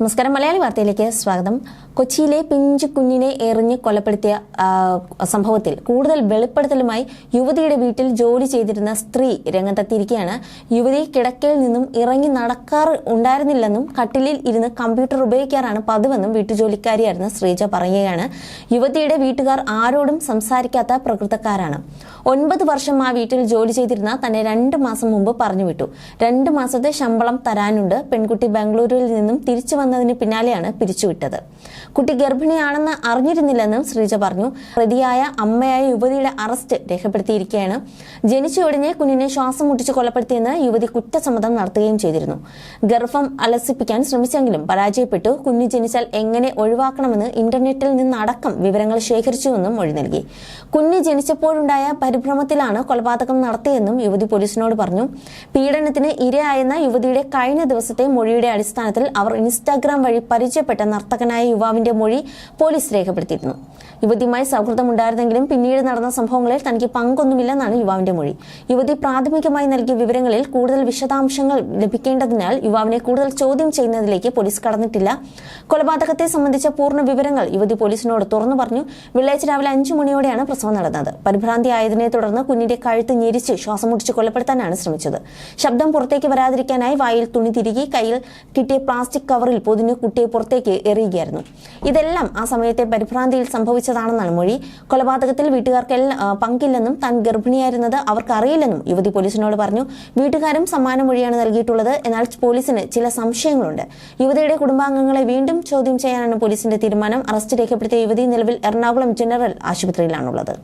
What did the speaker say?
നമസ്കാരം. മലയാളി വാർത്തയിലേക്ക് സ്വാഗതം. കൊച്ചിയിലെ പിഞ്ചു കുഞ്ഞിനെ എറിഞ്ഞ് കൊലപ്പെടുത്തിയ സംഭവത്തിൽ കൂടുതൽ വെളിപ്പെടുത്തലുമായി യുവതിയുടെ വീട്ടിൽ ജോലി ചെയ്തിരുന്ന സ്ത്രീ രംഗത്തെത്തിയിരിക്കുകയാണ്. യുവതി കിടക്കയിൽ നിന്നും ഇറങ്ങി നടക്കാറ് ഉണ്ടായിരുന്നില്ലെന്നും കട്ടിലിൽ ഇരുന്ന് കമ്പ്യൂട്ടർ ഉപയോഗിക്കാറാണ് പതിവെന്നും വീട്ടുജോലിക്കാരിയായിരുന്ന ശ്രീജ പറയുകയാണ്. യുവതിയുടെ വീട്ടുകാർ ആരോടും സംസാരിക്കാത്ത പ്രകൃതക്കാരാണ്. ഒൻപത് വർഷം ആ വീട്ടിൽ ജോലി ചെയ്തിരുന്ന തന്നെ രണ്ട് മാസം മുമ്പ് പറഞ്ഞു വിട്ടു രണ്ട് മാസത്തെ ശമ്പളം തരാനുണ്ട്. പെൺകുട്ടി ബാംഗ്ലൂരിൽ നിന്നും തിരിച്ചു വന്നതിന് പിന്നാലെയാണ് പിരിച്ചുവിട്ടത്. കുട്ടി ഗർഭിണിയാണെന്ന് അറിഞ്ഞിരുന്നില്ലെന്നും ശ്രീജ പറഞ്ഞു. പ്രതിയായ അമ്മയായ യുവതിയുടെ അറസ്റ്റ് രേഖപ്പെടുത്തിയിരിക്കുകയാണ്. ജനിച്ച ഉടനെ കുഞ്ഞിനെ ശ്വാസം മുട്ടിച്ച് കൊലപ്പെടുത്തിയെന്ന് യുവതി കുറ്റസമ്മതം നടത്തുകയും ചെയ്തിരുന്നു. ഗർഭം അലസിപ്പിക്കാൻ ശ്രമിച്ചെങ്കിലും പരാജയപ്പെട്ടു. കുഞ്ഞു ജനിച്ചാൽ എങ്ങനെ ഒഴിവാക്കണമെന്ന് ഇന്റർനെറ്റിൽ നിന്നടക്കം വിവരങ്ങൾ ശേഖരിച്ചുവെന്നും മൊഴി നൽകി. കുഞ്ഞ് ജനിച്ചപ്പോഴുണ്ടായ പരിഭ്രമത്തിലാണ് കൊലപാതകം നടത്തിയെന്നും യുവതി പോലീസിനോട് പറഞ്ഞു. പീഡനത്തിന് ഇരയായെന്ന യുവതിയുടെ കഴിഞ്ഞ ദിവസത്തെ മൊഴിയുടെ അടിസ്ഥാനത്തിൽ അവർ ഇൻസ്റ്റാഗ്രാം വഴി പരിചയപ്പെട്ട നർത്തകനായ യുവാവിന്റെ മൊഴി പോലീസ് രേഖപ്പെടുത്തിയിരുന്നു. യുവതിയുമായി സൗഹൃദമുണ്ടായിരുന്നെങ്കിലും പിന്നീട് നടന്ന സംഭവങ്ങളിൽ തനിക്ക് പങ്കൊന്നുമില്ലെന്നാണ് യുവാവിന്റെ മൊഴി. യുവതി പ്രാഥമികമായി നൽകിയ വിവരങ്ങളിൽ കൂടുതൽ വിശദാംശങ്ങൾ ലഭിക്കേണ്ടതിനാൽ യുവാവിനെ കൂടുതൽ ചോദ്യം ചെയ്യുന്നതിലേക്ക് പോലീസ് കടന്നിട്ടില്ല. കൊലപാതകത്തെ സംബന്ധിച്ച പൂർണ വിവരങ്ങൾ യുവതി പോലീസിനോട് തുറന്നു പറഞ്ഞു. വെള്ളിയാഴ്ച രാവിലെ അഞ്ചു മണിയോടെയാണ് പ്രസവം നടന്നത്. പരിഭ്രാന്തി ആയതിനെ തുടർന്ന് കുഞ്ഞിന്റെ കഴുത്ത് ഞെരിച്ച് ശ്വാസം മുടിച്ച് കൊലപ്പെടുത്താനാണ് ശ്രമിച്ചത്. ശബ്ദം പുറത്തേക്ക് വരാതിരിക്കാനായി വായിൽ തുണി തിരികെ കയ്യിൽ കിട്ടിയ പ്ലാസ്റ്റിക് കവറിൽ പൊതിഞ്ഞ് കുട്ടിയെ പുറത്തേക്ക് എറിയുകയായിരുന്നു. ഇതെല്ലാം ആ സമയത്തെ പരിഭ്രാന്തിയിൽ സംഭവിച്ചതാണെന്നാണ് മൊഴി. കൊലപാതകത്തിൽ വീട്ടുകാർക്ക് പങ്കില്ലെന്നും താൻ ഗർഭിണിയായിരുന്നത് അവർക്ക് അറിയില്ലെന്നും യുവതി പോലീസിനോട് പറഞ്ഞു. വീട്ടുകാരും സമാന മൊഴിയാണ് നൽകിയിട്ടുള്ളത്. എന്നാൽ പോലീസിന് ചില സംശയങ്ങളുണ്ട്. യുവതിയുടെ കുടുംബാംഗങ്ങളെ വീണ്ടും ചോദ്യം ചെയ്യാനാണ് പോലീസിന്റെ തീരുമാനം. അറസ്റ്റ് രേഖപ്പെടുത്തിയ യുവതി നിലവിൽ എറണാകുളം ജനറൽ ആശുപത്രിയിലാണുള്ളത്.